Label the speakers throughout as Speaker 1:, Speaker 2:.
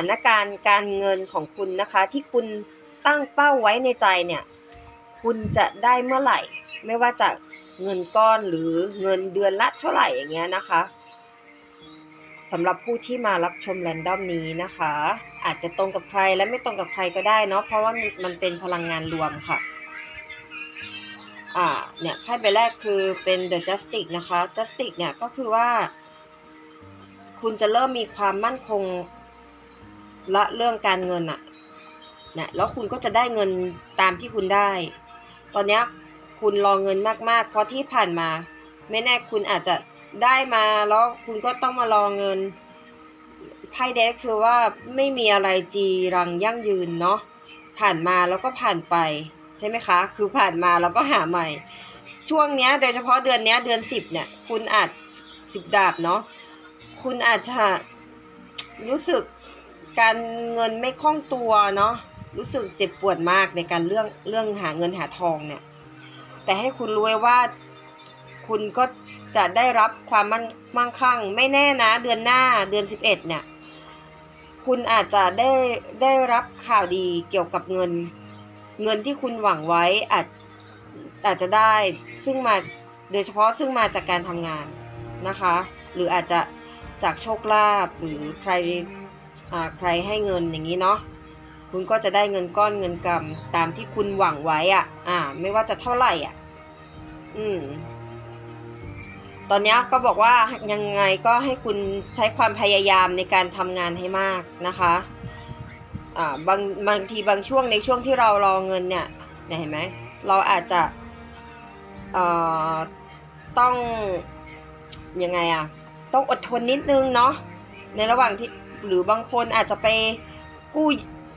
Speaker 1: านการณ์การเงินของคุณนะคะ ที่คุณตั้งเป้าไว้ในใจเนี่ย คุณจะได้เมื่อไหร่ ไม่ว่าจะเงินก้อนหรือเงินเดือนละเท่าไหร่อย่างเงี้ยนะคะสำหรับผู้ที่มารับชมแรนดอมนี้นะคะ อาจจะตรงกับใครและไม่ตรงกับใครก็ได้เนาะเพราะว่ามันเป็นพลังงานรวมค่ะอ่าเนี่ยไพ่ใบแรกคือเป็น The Justice นะคะ Justice เนี่ยก็คือว่า คุณจะเริ่มมีความมั่นคง ละเรื่องการเงินอะนะแล้วคุณก็จะได้เงินตามที่คุณได้ ตอนนี้คุณรอเงินมากๆ เพราะที่ผ่านมา ไม่แน่คุณอาจจะได้มาแล้วคุณก็ต้องมารอเงินไพ่เดกคือว่าไม่มีอะไรจีรังยั่งยืนเนาะผ่านมาแล้วก็ผ่านไปใช่ไหมคะ คือผ่านมาแล้วก็หาใหม่ ช่วงเนี้ยโดยเฉพาะเดือนเนี้ยเดือนสิบเนี่ย คุณอาจสิบดาบเนาะคุณอาจจะรู้สึก การเงินไม่คล่องตัวเนาะรู้สึกเจ็บปวดมากในการเรื่องเรื่องหาเงินหาทองเนี่ย แต่ให้คุณรู้ไว้ว่าคุณก็จะได้รับความมั่นมั่งคั่ง ไม่แน่นะเดือนหน้าเดือน 11 เนี่ย คุณอาจจะได้ได้รับข่าวดีเกี่ยวกับเงิน เงินที่คุณหวังไว้อาจอาจจะได้ซึ่งมาโดยเฉพาะซึ่งมาจากการทำงานนะคะ หรืออาจจะจากโชคลาภหรือใคร ใครให้เงินอย่างนี้เนาะคุณก็จะได้เงินก้อนเงินกำตามที่คุณหวังไว้อะอ่า ไม่ว่าจะเท่าไหร่อะ อืม ตอนนี้ก็บอกว่ายังไงก็ให้คุณใช้ความพยายามในการทำงานให้มากนะคะ อ่า บางบางทีบางช่วงในช่วงที่เรารอเงินเนี่ยเห็นไหม เราอาจจะเอ่อต้องยังไงอะต้องอดทนนิดนึงเนาะในระหว่างที่ หรือบางคนอาจจะไปกู้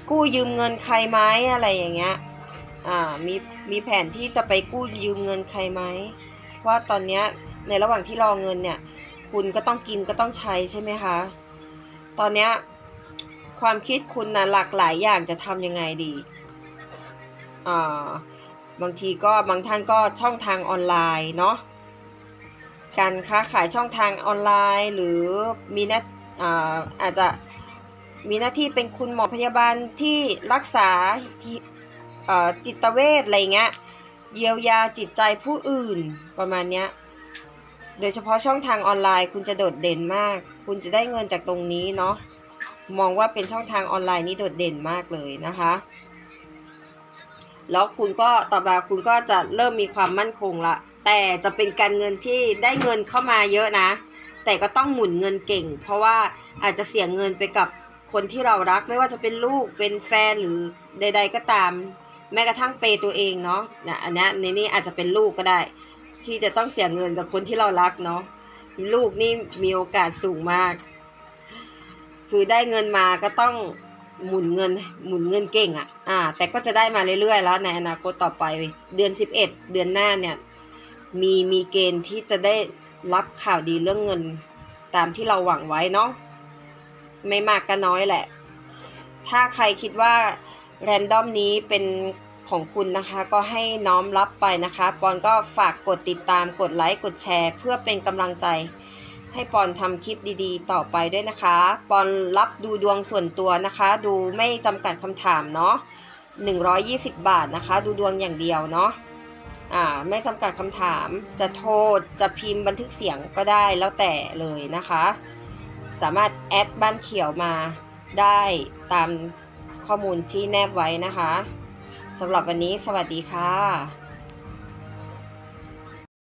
Speaker 1: กู้ยืมเงินใครไหมอะไรอย่างเงี้ยอ่ามีมีแผนที่จะไปกู้ยืมเงินใครไหมว่าตอนเนี้ยในระหว่างที่รอเงินเนี่ย คุณก็ต้องกินก็ต้องใช้ใช่ไหมคะ ตอนเนี้ยความคิดคุณนะหลากหลายอย่างจะทำยังไงดีอ่าบางทีก็บางท่านก็ช่องทางออนไลน์เนาะการค้าขายช่องทางออนไลน์ หรือมีหน้า อาจจะมีหน้าที่เป็นคุณหมอพยาบาลที่รักษาจิตเวชอะไรเงี้ยเยียวยาจิตใจผู้อื่นประมาณเนี้ยโดยเฉพาะช่องทางออนไลน์ คุณจะโดดเด่นมาก คุณจะได้เงินจากตรงนี้เนาะมองว่าเป็นช่องทางออนไลน์นี้โดดเด่นมากเลยนะคะ แล้วคุณก็ต่อมาคุณก็จะเริ่มมีความมั่นคงละแต่จะเป็นการเงินที่ได้เงินเข้ามาเยอะนะ แต่ก็ต้องหมุนเงินเก่ง เพราะว่าอาจจะเสียเงินไปกับคนที่เรารักไม่ว่าจะเป็นลูกเป็นแฟนหรือใด ๆ ก็ตาม แม้กระทั่งเปย์ตัวเองเนาะนะอันนี้ในนี้อาจจะเป็นลูกก็ได้ ที่จะต้องเสียเงินกับคนที่เรารักเนาะลูกนี่มีโอกาสสูงมาก คือได้เงินมาก็ต้องหมุนเงินหมุนเงินเก่งอะ่ะ อ่า แต่ก็จะได้มาเรื่อยๆ แล้วในอนาคตต่อไป เดือน 11 เดือนหน้าเนี่ย มีมีเกณฑ์ที่จะได้ รับข่าวดีเรื่องเงินตามที่เราหวังไว้เนาะไม่มากก็น้อยแหละ ถ้าใครคิดว่าแรนดอมนี้เป็นของคุณนะคะก็ให้น้อมรับไปนะคะปอนก็ฝากกดติดตามกดไลค์กดแชร์ เพื่อเป็นกำลังใจ ให้ปอนทำคลิปดีๆ ต่อไปด้วยนะคะปอนรับดูดวงส่วนตัวนะคะ ดูไม่จำกัดคำถามเนาะ120 บาทนะคะ ดูดวงอย่างเดียวเนาะ ไม่จำกัดคำถาม จะโทรจะพิมพ์บันทึกเสียงก็ได้แล้วแต่เลยนะคะ สามารถแอดบ้านเขียวมาได้ตามข้อมูลที่แนบไว้นะคะสำหรับวันนี้สวัสดีค่ะ